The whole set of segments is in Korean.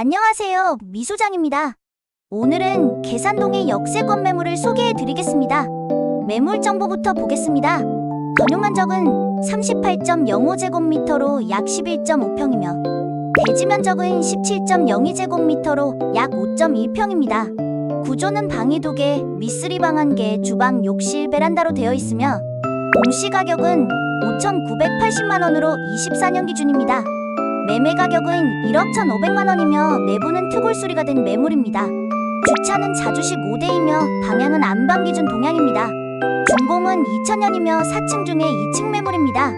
안녕하세요. 미소장입니다. 오늘은 계산동의 역세권 매물을 소개해 드리겠습니다. 매물 정보부터 보겠습니다. 전용 면적은 38.05제곱미터로 약 11.5평이며 대지 면적은 17.02제곱미터로 약 5.1평입니다. 구조는 방이 2개, 미쓰리 방 1개, 주방, 욕실, 베란다로 되어 있으며 공시 가격은 5,980만 원으로 24년 기준입니다. 매매 가격은 1억 1,500만 원이며 내부는 트골 수리가 된 매물입니다. 주차는 자주식 5대이며 방향은 안방 기준 동향입니다. 준공은 2000년이며 4층 중에 2층 매물입니다.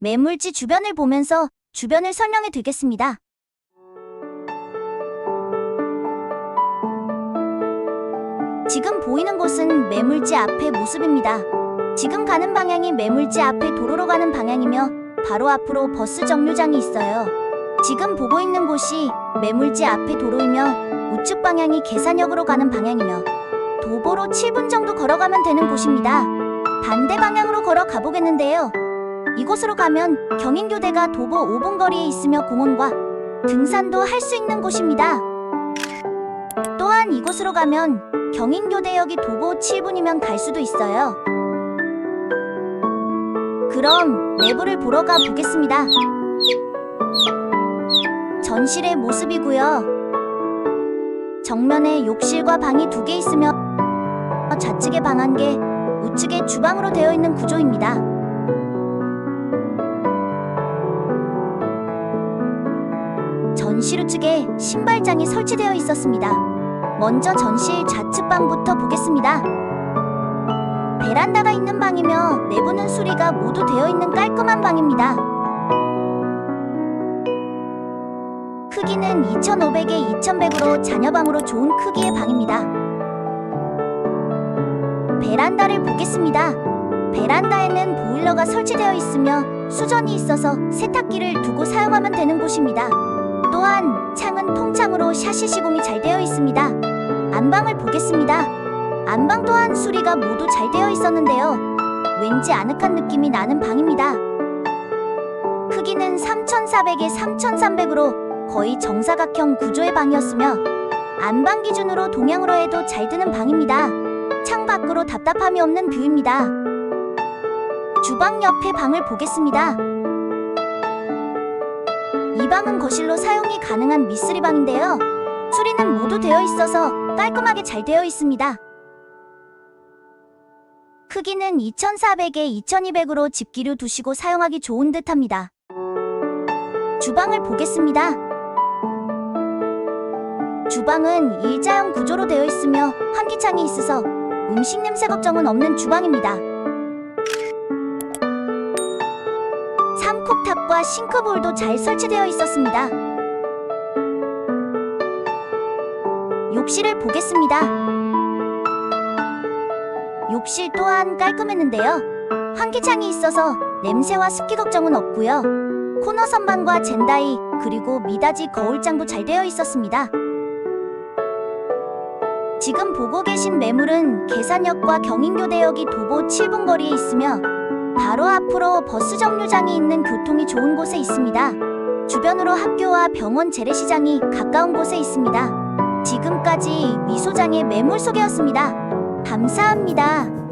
매물지 주변을 보면서 주변을 설명해 드리겠습니다. 지금 보이는 곳은 매물지 앞의 모습입니다. 지금 가는 방향이 매물지 앞의 도로로 가는 방향이며 바로 앞으로 버스 정류장이 있어요. 지금 보고 있는 곳이 매물지 앞의 도로이며 우측 방향이 계산역으로 가는 방향이며 도보로 7분 정도 걸어가면 되는 곳입니다. 반대 방향으로 걸어 가보겠는데요. 이곳으로 가면 경인교대가 도보 5분 거리에 있으며 공원과 등산도 할 수 있는 곳입니다. 또한 이곳으로 가면 경인교대역이 도보 7분이면 갈 수도 있어요. 그럼 내부를 보러 가 보겠습니다. 전실의 모습이고요. 정면에 욕실과 방이 두 개 있으며 좌측에 방 한 개, 우측에 주방으로 되어 있는 구조입니다. 전실 우측에 신발장이 설치되어 있었습니다. 먼저 전실 좌측 방부터 보겠습니다. 베란다가 있는 방이며 내부는 수리가 모두 되어 있는 깔끔한 방입니다. 크기는 2500에 2100으로 자녀방으로 좋은 크기의 방입니다. 베란다를 보겠습니다. 베란다에는 보일러가 설치되어 있으며 수전이 있어서 세탁기를 두고 사용하면 되는 곳입니다. 또한 창은 통창으로 샤시 시공이 잘 되어 있습니다. 안방을 보겠습니다. 안방 또한 수리가 모두 잘 되어 있었는데요. 왠지 아늑한 느낌이 나는 방입니다. 크기는 3400에 3300으로 거의 정사각형 구조의 방이었으며 안방 기준으로 동향으로 해도 잘 드는 방입니다. 창 밖으로 답답함이 없는 뷰입니다. 주방 옆에 방을 보겠습니다. 이 방은 거실로 사용이 가능한 미쓰리 방인데요. 수리는 모두 되어 있어서 깔끔하게 잘 되어 있습니다. 크기는 2400에 2200으로 집기류 두시고 사용하기 좋은 듯 합니다. 주방을 보겠습니다. 주방은 일자형 구조로 되어 있으며 환기창이 있어서 음식 냄새 걱정은 없는 주방입니다. 삼콕탑과 싱크볼도 잘 설치되어 있었습니다. 욕실을 보겠습니다. 욕실 또한 깔끔했는데요. 환기창이 있어서 냄새와 습기 걱정은 없고요. 코너 선반과 젠다이 그리고 미닫이 거울장도 잘 되어 있었습니다. 지금 보고 계신 매물은 계산역과 경인교대역이 도보 7분 거리에 있으며 바로 앞으로 버스 정류장이 있는 교통이 좋은 곳에 있습니다. 주변으로 학교와 병원 재래시장이 가까운 곳에 있습니다. 지금까지 미소장의 매물 소개였습니다. 감사합니다.